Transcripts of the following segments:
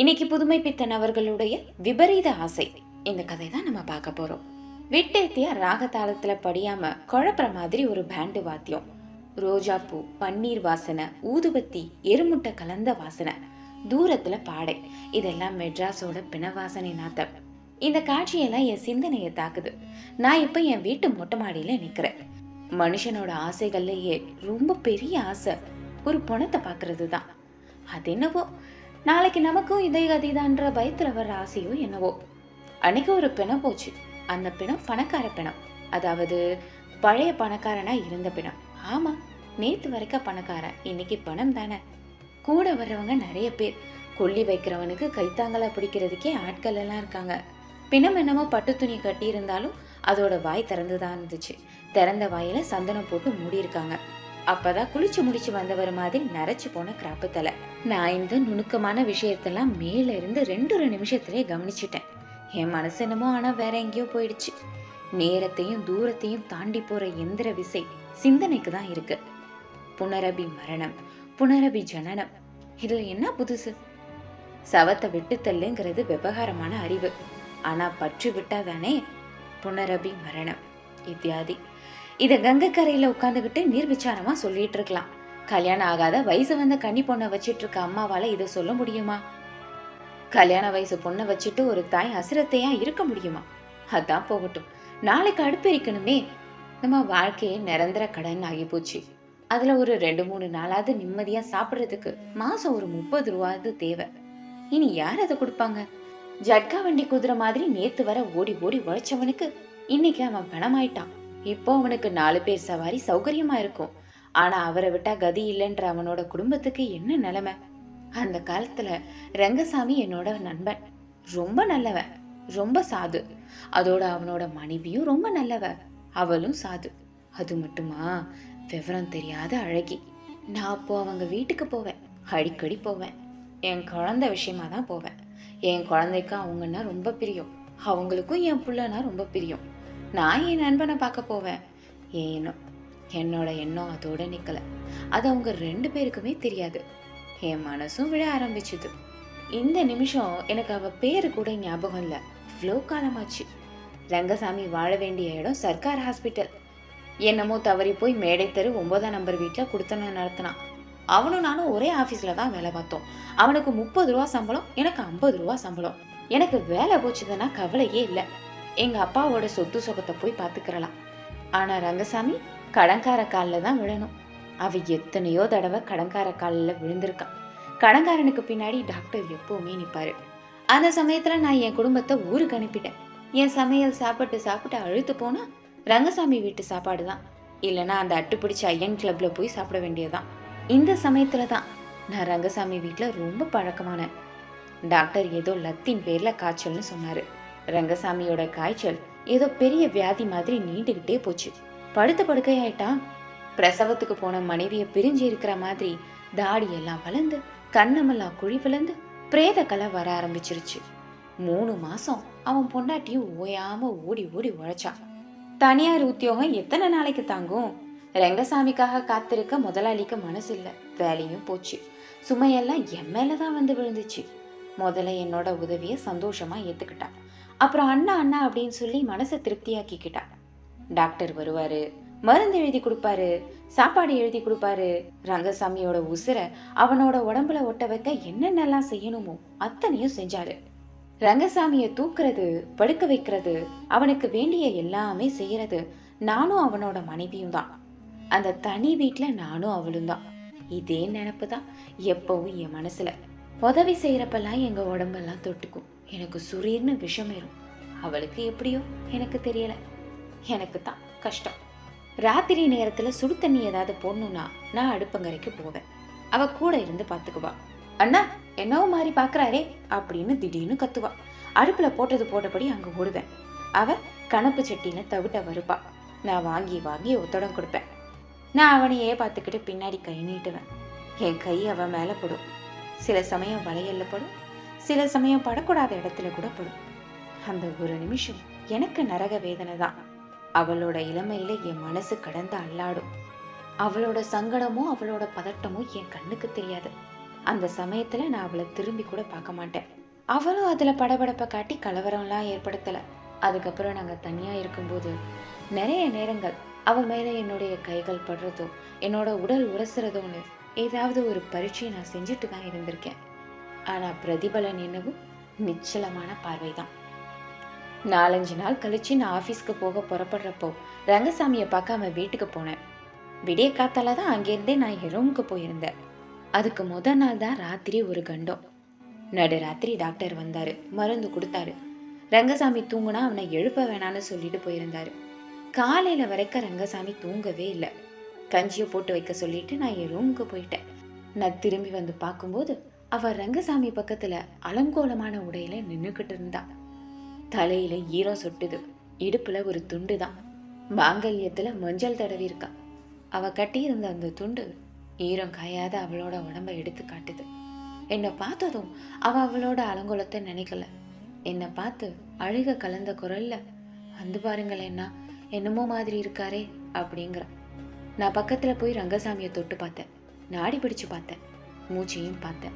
இன்னைக்கு புதுமை பித்தன் அவர்களுடைய விபரீத ஆசை. இந்த கதை தான் நம்ம பார்க்க போறோம். விட்டேத்தியா ராகதாளத்துல படியாம குழப்புற மாதிரி ஒரு பேண்டு வாத்தியம். ரோஜாப்பூ பன்னீர் வாசனை ஊதுபத்தி எருமுட்டை கலந்த வாசனை தூரத்துல பாடை. இதெல்லாம் மெட்ராஸோட பிணவாசனை நாத்தம். இந்த காட்சியெல்லாம் என் சிந்தனையை தாக்குது. நான் இப்ப என் வீட்டு மொட்டை மாடியில நிக்கிறேன். மனுஷனோட ஆசைகள்லயே ரொம்ப பெரிய ஆசை. ஒரு பணத்தை பார்க்கறது தான் அது என்னவோ நாளைக்கு நமக்கும் இதே கதிதான்ற பயத்தில் வர ஆசையோ என்னவோ. அன்னைக்கு ஒரு பிணம் போச்சு. அந்த பிணம் பணக்கார பிணம். அதாவது பழைய பணக்காரனா இருந்த பிணம். ஆமாம் நேற்று வரைக்கும் பணக்காரன். இன்னைக்கு பணம் தானே. கூட வர்றவங்க நிறைய பேர். கொல்லி வைக்கிறவனுக்கு கைத்தாங்கலா பிடிக்கிறதுக்கே ஆட்கள் எல்லாம் இருக்காங்க. பிணம் என்னமோ பட்டு துணி கட்டியிருந்தாலும் அதோட வாய் திறந்து தான் இருந்துச்சு. திறந்த வாயில் சந்தனம் போட்டு மூடியிருக்காங்க. அப்பதான் குளிச்சு முடிச்சு வந்தவர் மாதிரி நரைச்சு போன கிராப்பு தலை. நான் இந்த நுணுக்கமான விஷயத்தெல்லாம் மேல இருந்து ரெண்டு ஒரு நிமிஷத்திலே கவனிச்சிட்டேன். என் மனசு என்னமோ ஆனா வேற எங்கேயோ போயிடுச்சு. நேரத்தையும் தூரத்தையும் தாண்டி போற எந்திர விசை சிந்தனைக்கு தான் இருக்கு. புனரபி மரணம் புனரபி ஜனனம். இதுல என்ன புதுசு? சவத்தை விட்டுத்தல்லுங்கிறது விவகாரமான அறிவு. ஆனா பற்று விட்டாதானே புனரபி மரணம். இத்தியாதி. இதை கங்கை கரையில உட்காந்துக்கிட்டு நீர்விச்சாரமா சொல்லிட்டு இருக்கலாம். கல்யாணம் ஆகாத வயசு வந்த கன்னி பொண்ணை வச்சிட்டு இருக்க அம்மாவால் இதை சொல்ல முடியுமா? கல்யாண வயசு பொண்ணை வச்சுட்டு ஒரு தாய் அசிரத்தையா இருக்க முடியுமா? அதான் போகட்டும். நாளைக்கு அடுப்பெரிக்கணுமே நம்ம வாழ்க்கையே நிரந்தர கடன் ஆகி போச்சு. அதுல ஒரு ரெண்டு மூணு நாளாவது நிம்மதியா சாப்பிட்றதுக்கு மாசம் ஒரு முப்பது ரூபாவது தேவை. இனி யார் அதை கொடுப்பாங்க? ஜட்கா வண்டி குதிரை மாதிரி நேத்து வர ஓடி ஓடி உழைச்சவனுக்கு இன்னைக்கு அவன் பணமாயிட்டான். இப்போ அவனுக்கு நாலு பேர் சவாரி சௌகரியமா இருக்கும். ஆனா அவரை விட்டா கதி இல்லைன்ற அவனோட குடும்பத்துக்கு என்ன நிலைமை? அந்த காலத்துல ரங்கசாமி என்னோட நண்பன். ரொம்ப நல்லவன் ரொம்ப சாது. அதோட அவனோட மனைவியும் ரொம்ப நல்லவ. அவளும் சாது. அது மட்டுமா? விவரம் தெரியாத அழகி. நான் அப்போ அவங்க வீட்டுக்கு போவேன். அடிக்கடி போவேன். என் குழந்தை விஷயமா தான் போவேன். என் குழந்தைக்கு அவங்கன்னா ரொம்ப பிரியம். அவங்களுக்கும் என் பிள்ளைனா ரொம்ப பிரியம். நான் என் நண்பனை பார்க்க போவேன். ஏனோ என்னோட எண்ணம் அதோட நிற்கலை அது அவங்க ரெண்டு பேருக்குமே தெரியாது. என் மனசும் விட ஆரம்பிச்சுது. இந்த நிமிஷம் எனக்கு அவள் பேர் கூட ஞாபகம் இல்லை. இவ்வளோ காலமாச்சு. ரங்கசாமி வாழ வேண்டிய இடம் சர்க்கார் ஹாஸ்பிட்டல். என்னமோ தவறி போய் மேடை தெரு ஒன்பதாம் நம்பர் வீட்டில் கொடுத்தன நடத்தினான் அவனும் நானும் ஒரே ஆஃபீஸில் தான் வேலை பார்த்தோம். அவனுக்கு முப்பது ரூபா சம்பளம் எனக்கு ஐம்பது ரூபா சம்பளம். எனக்கு வேலை போச்சுதுன்னா கவலையே இல்லை. எங்கள் அப்பாவோட சொத்து சொகத்தை போய் பார்த்துக்கிறலாம் ஆனால் ரங்கசாமி கடன்கார காலில் தான் விழணும். அவ எத்தனையோ தடவை கடன்கார காலில் விழுந்திருக்கான். கடன்காரனுக்கு பின்னாடி டாக்டர் எப்போவுமே நிற்பாரு அந்த சமயத்தில் நான் என் குடும்பத்தை ஊருக்கு அனுப்பிட்டேன். என் சமையல் சாப்பிட்டு சாப்பிட்டு அழுத்து போனால் ரங்கசாமி வீட்டு சாப்பாடு தான். இல்லைன்னா அந்த அட்டு பிடிச்ச ஐயன் கிளப்பில் போய் சாப்பிட வேண்டியதுதான். இந்த சமயத்தில் தான் நான் ரங்கசாமி வீட்டில் ரொம்ப பழக்கமானேன். டாக்டர் ஏதோ லத்தின் பேரில் காய்ச்சல்னு சொன்னார். ரங்கசாமியோட காய்ச்சல் ஏதோ பெரிய வியாதி மாதிரி நீண்டுகிட்டே போச்சு. படுத்த படுக்கையாயிட்டான். பிரசவத்துக்கு போன மனைவியை பிரிஞ்சு இருக்கிற மாதிரி தாடியெல்லாம் வளர்ந்து கண்ணமெல்லாம் குழி விழுந்து பிரேத கலை வர ஆரம்பிச்சிருச்சு. மூணு மாசம் அவன் பொண்டாட்டியும் ஓயாம ஓடி ஓடி உழைச்சான். தனியார் உத்தியோகம் எத்தனை நாளைக்கு தாங்கும்? ரங்கசாமிக்காக காத்திருக்க முதலாளிக்கு மனசு இல்லை வேலையும் போச்சு. சுமையெல்லாம் என் மேலதான் வந்து விழுந்துச்சு. முதல்ல என்னோட உதவியை சந்தோஷமா ஏத்துக்கிட்டான். அப்புறம் அண்ணா அண்ணா அப்படின்னு சொல்லி மனசை திருப்தியாக்கிக்கிட்டா. டாக்டர் வருவார் மருந்து எழுதி கொடுப்பாரு சாப்பாடு எழுதி கொடுப்பாரு. ரங்கசாமியோட உசுரை அவனோட உடம்புல ஒட்ட வைக்க என்னென்னலாம் செய்யணுமோ அத்தனையும் செஞ்சாரு. ரங்கசாமியை தூக்குறது படுக்க வைக்கிறது அவனுக்கு வேண்டிய எல்லாமே செய்யறது நானும் அவனோட மனைவியும் தான். அந்த தனி வீட்டில் நானும் அவளும் தான். இதே நினப்பு தான் எப்பவும் என் மனசில். உதவி செய்கிறப்பெல்லாம் எங்கள் உடம்பெல்லாம் தொட்டுக்கும். எனக்கு சுரீர்னு விஷம் ஏறும். அவளுக்கு எப்படியோ எனக்கு தெரியலை. எனக்கு தான் கஷ்டம். ராத்திரி நேரத்தில் சுடு தண்ணி ஏதாவது போடணும்னா நான் அடுப்பங்கரைக்கு போவேன். அவள் கூட இருந்து பார்த்துக்குவா அண்ணா என்னவோ மாதிரி பார்க்குறாரே அப்படின்னு திடீர்னு கத்துவா. அடுப்பில் போட்டது போட்டபடி அங்கே ஓடுவேன். அவள் கணப்பு சட்டியில் தவிட்ட வருப்பா நான் வாங்கி வாங்கி ஒத்தடம் கொடுப்பேன். நான் அவனையே பார்த்துக்கிட்டு பின்னாடி கை நீட்டுவேன். என் கை அவன் மேலே போடும். சில சமயம் வளையல்ல படும் சில சமயம் படக்கூடாத இடத்துல கூட படும். அந்த ஒரு நிமிஷம் எனக்கு நரக வேதனை தான். அவளோட இளமையில என் மனசு கடந்து அல்லாடும். அவளோட சங்கடமோ அவளோட பதட்டமோ என் கண்ணுக்கு தெரியாது. அந்த சமயத்துல நான் அவளை திரும்பி கூட பார்க்க மாட்டேன். அவளும் அதுல படபடப்பை காட்டி கலவரம்லாம் ஏற்படுத்தல. அதுக்கப்புறம் நாங்க தனியா இருக்கும்போது நிறைய நேரங்கள் அவள் மேல என்னுடைய கைகள் படுறதோ என்னோட உடல் உரசுறதோன்னு ஏதாவது ஒரு பரீட்சையை நான் செஞ்சுட்டு தான் இருந்திருக்கேன். ஆனால் பிரதிபலன் என்னவும் நிச்சலமான பார்வை தான் நாலஞ்சு நாள் கழிச்சு நான் ஆஃபீஸ்க்கு போக புறப்படுறப்போ ரங்கசாமியை பார்க்காம அவன் வீட்டுக்கு போனேன். விடிய காத்தால தான் அங்கேருந்தே நான் என் ரூமுக்கு போயிருந்தேன். அதுக்கு முத நாள் தான் ராத்திரி ஒரு கண்டம். நடு ராத்திரி டாக்டர் வந்தாரு மருந்து கொடுத்தாரு. ரங்கசாமி தூங்குனா அவனை எழுப்ப வேணான்னு சொல்லிட்டு போயிருந்தாரு. காலையில வரைக்கும் ரங்கசாமி தூங்கவே இல்லை. கஞ்சியை போட்டு வைக்க சொல்லிட்டு நான் என் ரூமுக்கு போயிட்டேன். நான் திரும்பி வந்து பார்க்கும்போது அவள் ரங்கசாமி பக்கத்தில் அலங்கோலமான உடையில நின்றுக்கிட்டு இருந்தா. தலையில ஈரம் சொட்டுது இடுப்புல ஒரு துண்டு தான். மாங்கல்யத்தில் மஞ்சள் தடவி இருக்கா. அவ கட்டியிருந்த அந்த துண்டு ஈரம் காயாத அவளோட உடம்பை எடுத்து காட்டுது. என்னை பார்த்ததும் அவ அவளோட அலங்கோலத்தை நினைக்கல. என்னை பார்த்து அழுக கலந்த குரல்ல வந்து பாருங்களேன்னா என்னமோ மாதிரி இருக்காரே அப்படிங்கிற. நான் பக்கத்தில் போய் ரங்கசாமியை தொட்டு பார்த்தேன். நாடி பிடிச்சு பார்த்தேன். மூச்சையும் பார்த்தேன்.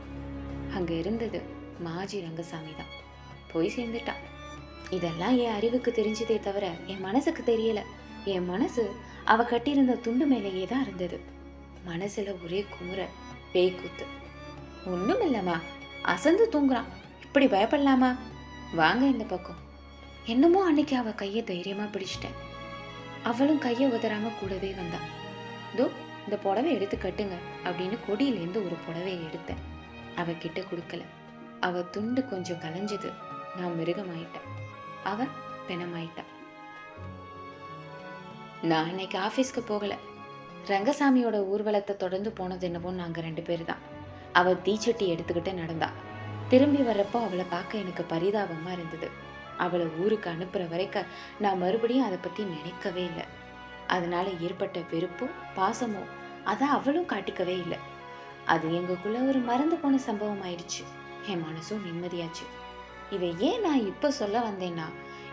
அங்கே இருந்தது மாஜி ரங்கசாமி தான். போய் சேர்ந்துட்டான். இதெல்லாம் என் அறிவுக்கு தெரிஞ்சதே தவிர என் மனசுக்கு தெரியல. என் மனசு அவ கட்டியிருந்த துண்டு மேலேயே தான் இருந்தது. மனசுல ஒரே குமுற பேய் கூத்து. ஒன்றும் இல்லைம்மா. அசந்து தூங்குறான். இப்படி பயப்படலாமா? வாங்க இந்த பக்கம். என்னமோ அன்னைக்கு அவள் கையை தைரியமாக பிடிச்சிட்டேன். அவளும் கையை உதறாமல் கூடவே வந்தாள் தோ இந்த புடவை எடுத்து கட்டுங்க அப்படின்னு கொடியிலேருந்து ஒரு புடவையை எடுத்தேன். அவ கிட்ட கொடுக்கல. அவ துண்டு கொஞ்சம் கலைஞ்சது. நான் மிருகமாயிட்டேன். அவ பிணமாயிட்டா. நான் அன்னைக்கு ஆஃபீஸ்க்கு போகல. ரங்கசாமியோட ஊர்வலத்தை தொடர்ந்து போனது என்னவோ நாங்கள் ரெண்டு பேர் தான் அவள் தீச்சட்டி எடுத்துக்கிட்டு நடந்தா. திரும்பி வர்றப்போ அவளை பார்க்க எனக்கு பரிதாபமாக இருந்தது. அவளை ஊருக்கு அனுப்புகிற வரைக்கும் நான் மறுபடியும் அதை பற்றி நினைக்கவே இல்லை. அதனால ஏற்பட்ட வெறுப்பும் பாசமோ அதை அவளும் காட்டிக்கவே இல்லை. அது எங்களுக்குள்ள ஒரு மறந்து போன சம்பவம் ஆயிடுச்சு. என் மனசும் நிம்மதியாச்சு. இதை ஏன் நான் இப்போ சொல்ல வந்தேன்னா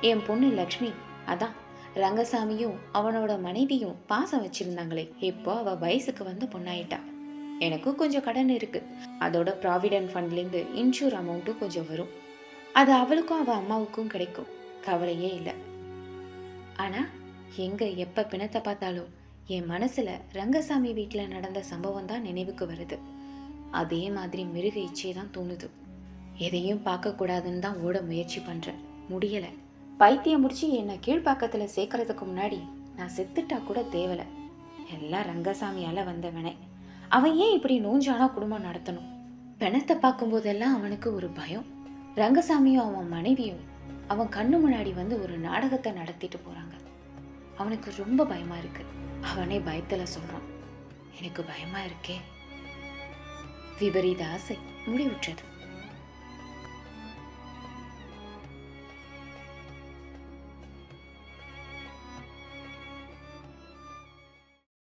என் பொண்ணு லக்ஷ்மி அதான் ரங்கசாமியும் அவனோட மனைவியும் பாசம் வச்சிருந்தாங்களே இப்போ அவ வயசுக்கு வந்து பொண்ணாயிட்டா. எனக்கும் கொஞ்சம் கடன் இருக்கு. அதோட ப்ராவிடென்ட் ஃபண்ட்லேருந்து இன்சூர் அமௌண்ட்டும் கொஞ்சம் வரும். அது அவளுக்கும் அவள் அம்மாவுக்கும் கிடைக்கும். கவலையே இல்லை. ஆனால் எங்கே எப்போ பிணத்தை பார்த்தாலும் என் மனசில் ரங்கசாமி வீட்டில் நடந்த சம்பவம் தான் நினைவுக்கு வருது. அதே மாதிரி மிருக இச்சை தான் தோணுது. எதையும் பார்க்கக்கூடாதுன்னு தான் ஓட முயற்சி பண்ணுறேன் முடியலை. பைத்தியம் முடிச்சு என்னை கீழ்ப்பாக்கத்தில் சேர்க்கறதுக்கு முன்னாடி நான் செத்துட்டா கூட தேவலை. எல்லாம் ரங்கசாமியால் வந்தவனே. அவன் ஏன் இப்படி நோஞ்சானா குடும்பம் நடத்தணும்? பிணத்தை பார்க்கும்போதெல்லாம் அவனுக்கு ஒரு பயம். ரங்கசாமியும் அவன் மனைவியும் அவன் கண்ணு முன்னாடி வந்து ஒரு நாடகத்தை நடத்திட்டு போகிறாங்க அவனுக்கு ரொம்ப பயமா இருக்கு. அவனே பயத்துல சொல்றான். எனக்கு பயமா இருக்கே. விபரீத ஆசை முடிவுற்றது.